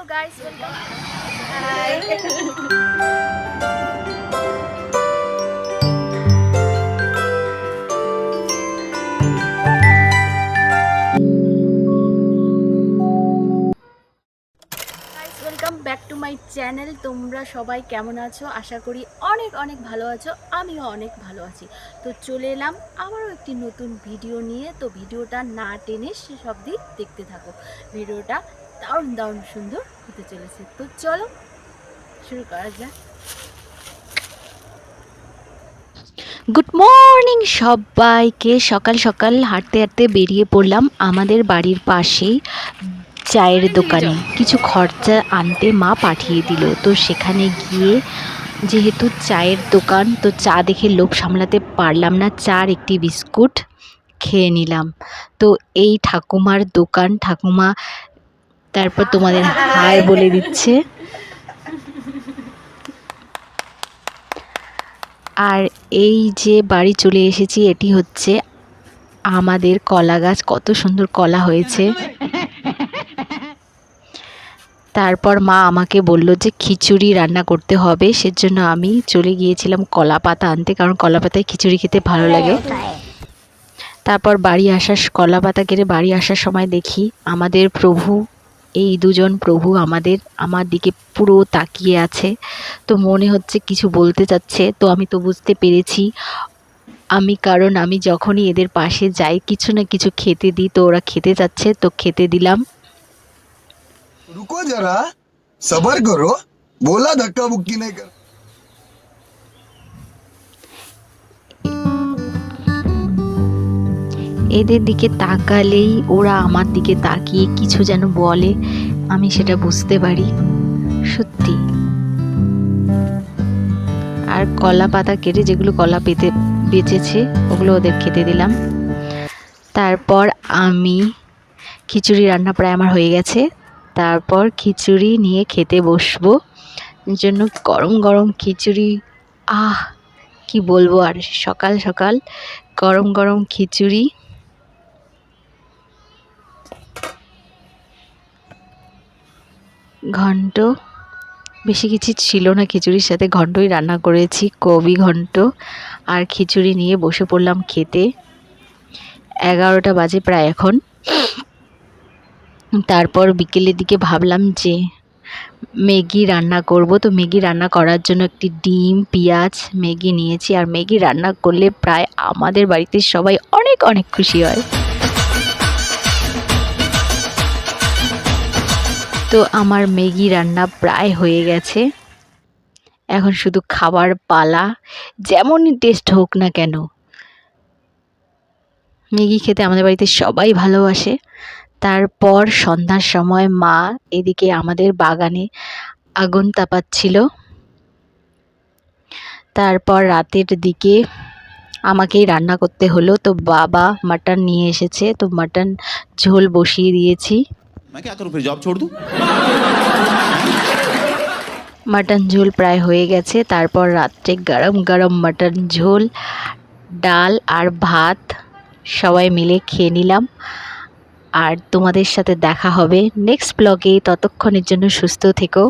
Hello guys welcome welcome back to my channel তোমরা সবাই কেমন আছো? আশা করি অনেক অনেক ভালো আছো। আমিও অনেক ভালো আছি। তো চলে এলাম আবারও একটি নতুন ভিডিও নিয়ে। তো ভিডিওটা না টেনে শেষ অবধি দেখতে থাকো। ভিডিওটা দারুণ দারুণ সুন্দর হতে চলেছে। তো চলো শুরু করা যাক। গুড মর্নিং সবাইকে। সকাল সকাল হাঁটতে হাঁটতে বেরিয়ে পড়লাম আমাদের বাড়ির পাশেই চায়ের দোকানে। কিছু খরচা আনতে মা পাঠিয়ে দিল। তো সেখানে গিয়ে যেহেতু চায়ের দোকান তো চা দেখে লোভ সামলাতে পারলাম না। চার একটি বিস্কুট খেয়ে নিলাম। তো এই ঠাকুমার দোকান ঠাকুমা তারপর তোমাদের হাই বলে দিচ্ছে। আর এই যে বাড়ি চলে এসেছি, এটি হচ্ছে আমাদের কলা গাছ। কত সুন্দর কলা হয়েছে। তারপর মা আমাকে বলল যে খিচুড়ি রান্না করতে হবে, সেজন্য আমি চলে গিয়েছিলাম কলা পাতা আনতে, কারণ কলা পাতায় খিচুড়ি খেতে ভালো লাগে। তারপর বাড়ি আসার কলা পাতা কেটে বাড়ি আসার সময় দেখি আমাদের প্রভু এই দুজন প্রভু আমাদের, আমার দিকে পুরো তাকিয়ে আছে। তো মনে হচ্ছে কিছু বলতে চাচ্ছে। তো আমি তো বুঝতে পেরেছি। আমি, কারণ আমি যখনই এদের পাশে যাই, কিছু না কিছু খেতে দিই, তো ওরা খেতে চাচ্ছে তো খেতে দিলাম। রুকো যারা সবার করো। বলা ধাক্কা বুক্কি নাই এদের দিকে তাকালেই ওরা আমার দিকে তাকিয়ে কিছু যেন বলে, আমি সেটা বুঝতে পারি। সত্যি। আর কলা পাতা কেটে যেগুলো কলা পেতে, বেঁচেছে, ওগুলো ওদের খেতে দিলাম। তারপর আমি খিচুড়ি রান্না প্রায় আমার হয়ে গেছে। তারপর খিচুড়ি নিয়ে খেতে বসবো। জন্য গরম গরম খিচুড়ি, আহ, কি বলব আর সকাল সকাল গরম গরম খিচুড়ি। ঘন্ট। বেশি কিছু ছিল না খিচুড়ির সাথে। ঘন্টই রান্না করেছি, কবি ঘন্ট। আর খিচুড়ি নিয়ে বসে পড়লাম খেতে। এগারোটা বাজে প্রায় এখন। তারপর বিকেলের দিকে ভাবলাম যে, ম্যাগি রান্না করব। তো ম্যাগি রান্না করার জন্য একটি ডিম, পেঁয়াজ ম্যাগি নিয়েছি। আর ম্যাগি রান্না করলে প্রায় আমাদের বাড়িতে সবাই অনেক অনেক খুশি হয়। তো আমার ম্যাগি রান্না প্রায় হয়ে গেছে। এখন শুধু খাবার পালা, যেমনই টেস্ট হোক না কেন। ম্যাগি খেতে আমাদের বাড়িতে সবাই ভালোবাসে। তারপর সন্ধ্যার সময় মা এদিকে আমাদের বাগানে আগুন তাপাচ্ছিল তারপর রাতের দিকে আমাকেই রান্না করতে হলো। তো বাবা মাটন নিয়ে এসেছে। তো মাটন ঝোল বসিয়ে দিয়েছি। मैं क्या करूं फिर जॉब छोड़ दूं মাটন ঝোল প্রায় হয়ে গেছে তারপর রাত্রে গরম গরম মাটন ঝোল ডাল আর ভাত সবাই মিলে খেয়ে নিলাম আর তোমাদের সাথে দেখা হবে নেক্সট ব্লগে ততক্ষণের জন্য সুস্থ থেকো